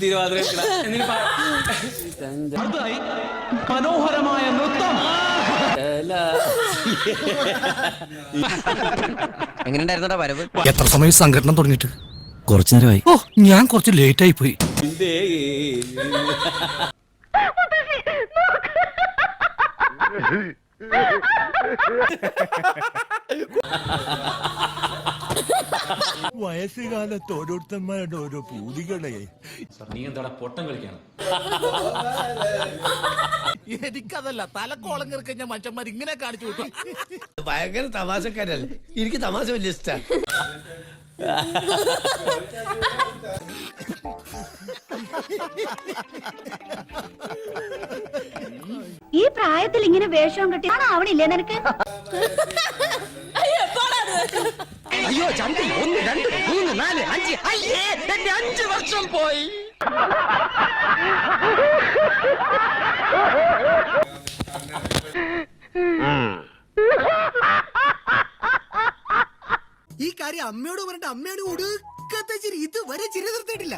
തിരുവാതിര അടുത്തതായി മനോഹരമായ നൃത്തം എങ്ങനെയുണ്ടായിരുന്നടാ വരവ്? എത്ര സമയം സംഘടന തുടങ്ങിയിട്ട്? കുറച്ചു നേരമായി. ഓ ഞാൻ കുറച്ച് ലേറ്റ് ആയി പോയി. വയസ്സുകാലത്ത് ഓരോരുത്തന്മാരുടെ ഓരോ പൂതികളെ. നീ എന്താടാ പൊട്ടം കളിക്കണം? എനിക്കതല്ല തലക്കോളം കിറക്കഞ്ഞ മനുഷ്യന്മാർ ഇങ്ങനെ കാണിച്ചു വിട്ടു ഭയങ്കര തമാശക്കാരല്ലേ? എനിക്ക് തമാശ വലിയ ഇഷ്ട. ഈ പ്രായത്തിൽ ഇങ്ങനെ വേഷം കെട്ടി അവനില്ലേ നിനക്ക്? ചന്തി ഒന്ന് രണ്ട് മൂന്ന് നാല് അഞ്ച്. അയ്യേ എന്റെ അഞ്ച് വർഷം പോയി. ഈ കാര്യം അമ്മയോട് പറഞ്ഞിട്ട് അമ്മയോട് ഒടുക്കത്തെ ചിരി ഇതുവരെ ചിരി നിർത്തിയിട്ടില്ല.